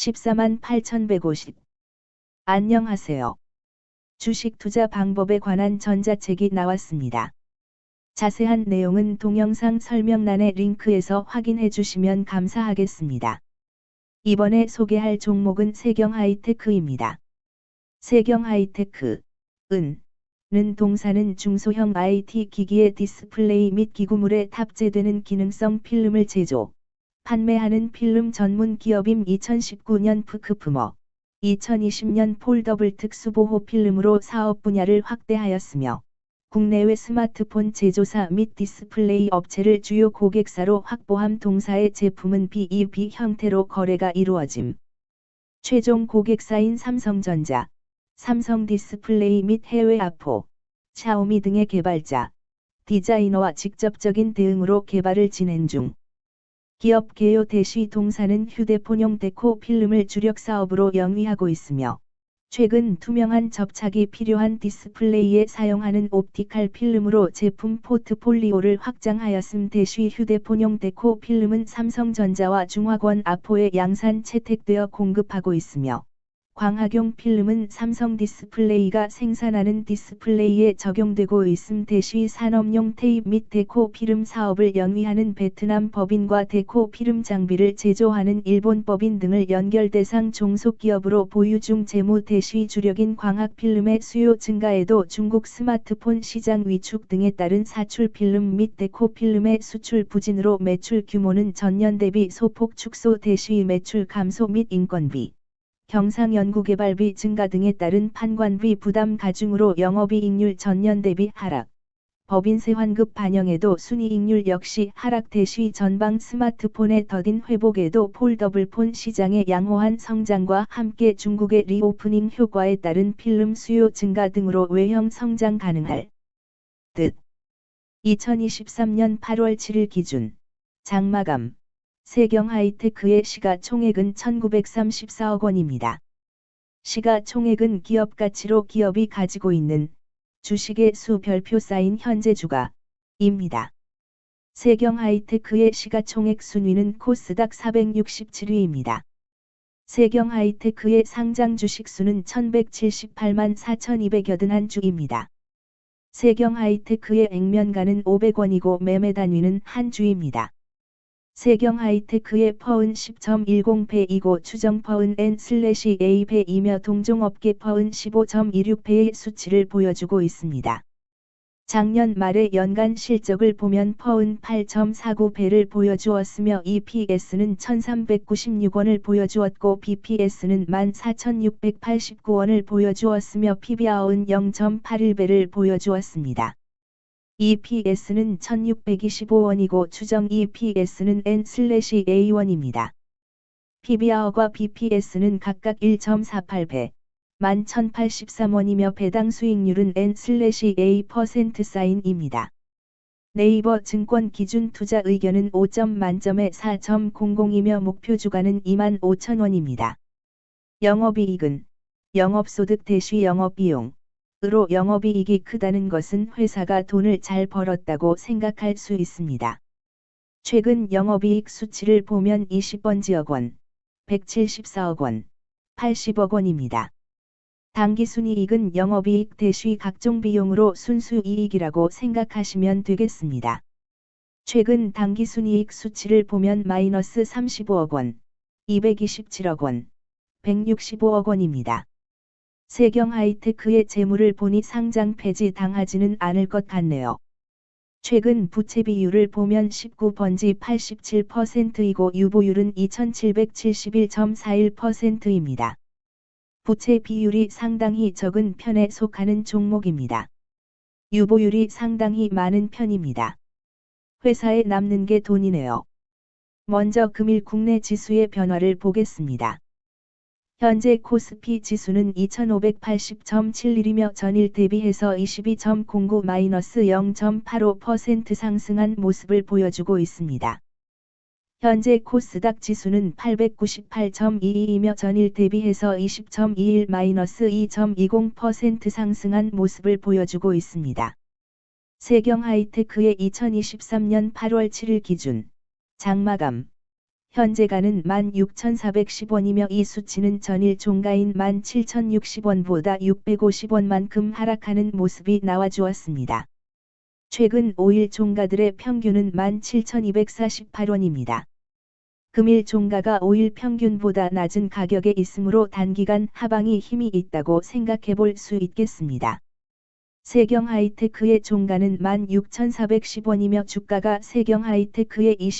14만 8,150. 안녕하세요. 주식 투자 방법에 관한 전자책이 나왔습니다. 자세한 내용은 동영상 설명란의 링크에서 확인해 주시면 감사하겠습니다. 이번에 소개할 종목은 세경 하이테크입니다. 세경 하이테크, 은, 는 동사는 중소형 IT 기기의 디스플레이 및 기구물에 탑재되는 기능성 필름을 제조, 판매하는 필름 전문 기업임 2019년 푸크프머, 2020년 폴더블 특수보호 필름으로 사업 분야를 확대하였으며, 국내외 스마트폰 제조사 및 디스플레이 업체를 주요 고객사로 확보함 동사의 제품은 BEB 형태로 거래가 이루어짐. 최종 고객사인 삼성전자, 삼성 디스플레이 및 해외 아포, 샤오미 등의 개발자, 디자이너와 직접적인 대응으로 개발을 진행 중. 기업 개요 대시 동사는 휴대폰용 데코 필름을 주력 사업으로 영위하고 있으며, 최근 투명한 접착이 필요한 디스플레이에 사용하는 옵티칼 필름으로 제품 포트폴리오를 확장하였음 대쉬 휴대폰용 데코 필름은 삼성전자와 중화권 아포에 양산 채택되어 공급하고 있으며 광학용 필름은 삼성 디스플레이가 생산하는 디스플레이에 적용되고 있음 대쉬 산업용 테이프 및 데코 필름 사업을 영위하는 베트남 법인과 데코 필름 장비를 제조하는 일본 법인 등을 연결 대상 종속기업으로 보유 중 재무 대쉬 주력인 광학 필름의 수요 증가에도 중국 스마트폰 시장 위축 등에 따른 사출 필름 및 데코 필름의 수출 부진으로 매출 규모는 전년 대비 소폭 축소 대쉬 매출 감소 및 인건비 경상 연구개발비 증가 등에 따른 판관비 부담 가중으로 영업이익률 전년 대비 하락. 법인세 환급 반영에도 순이익률 역시 하락 대시 전방 스마트폰의 더딘 회복에도 폴더블폰 시장의 양호한 성장과 함께 중국의 리오프닝 효과에 따른 필름 수요 증가 등으로 외형 성장 가능할 듯. 2023년 8월 7일 기준 장마감 세경 하이테크의 시가총액은 1934억 원입니다. 시가총액은 기업 가치로 기업이 가지고 있는 주식의 수 별표 쌓인 현재 주가입니다. 세경 하이테크의 시가총액 순위는 코스닥 467위입니다. 세경 하이테크의 상장 주식 수는 1178만 4281주입니다. 세경 하이테크의 액면가는 500원이고 매매 단위는 한 주입니다. 세경 하이테크의 퍼은 10.10배 이고 추정 퍼은 N/A배이며 동종업계 퍼은 15.26배의 수치를 보여주고 있습니다. 작년 말의 연간 실적을 보면 퍼은 8.49배를 보여주었으며 EPS는 1396원을 보여주었고 BPS는 14689원을 보여주었으며 PBR은 0.81배를 보여주었습니다. EPS는 1625원이고 추정 EPS는 N/A1입니다. PBR과 BPS는 각각 1.48배, 11,083원이며 배당 수익률은 N/A% 사인입니다. 네이버 증권 기준 투자 의견은 5점 만점에 4.00이며 목표 주가는 2만 5천원입니다. 영업이익은 영업소득 대시 영업비용 으로 영업이익이 크다는 것은 회사가 돈을 잘 벌었다고 생각할 수 있습니다. 최근 영업이익 수치를 보면 20번지억 원, 174억 원, 80억 원입니다. 당기순이익은 영업이익 대시 각종 비용으로 순수이익이라고 생각하시면 되겠습니다. 최근 당기순이익 수치를 보면 마이너스 35억 원, 227억 원, 165억 원입니다. 세경 하이테크의 재물을 보니 상장 폐지 당하지는 않을 것 같네요. 최근 부채 비율을 보면 19번지 87%이고 유보율은 2771.41%입니다. 부채 비율이 상당히 적은 편에 속하는 종목입니다. 유보율이 상당히 많은 편입니다. 회사에 남는 게 돈이네요. 먼저 금일 국내 지수의 변화를 보겠습니다. 현재 코스피 지수는 2580.71이며 전일 대비해서 22.09-0.85% 상승한 모습을 보여주고 있습니다. 현재 코스닥 지수는 898.22이며 전일 대비해서 20.21-2.20% 상승한 모습을 보여주고 있습니다. 세경 하이테크의 2023년 8월 7일 기준 장마감 현재가는 16,410원이며 이 수치는 전일 종가인 17,060원보다 650원만큼 하락하는 모습이 나와주었습니다. 최근 5일 종가들의 평균은 17,248원입니다. 금일 종가가 5일 평균보다 낮은 가격에 있으므로 단기간 하방이 힘이 있다고 생각해 볼 수 있겠습니다. 세경 하이테크의 종가는 16,410원이며 주가가 세경 하이테크의 20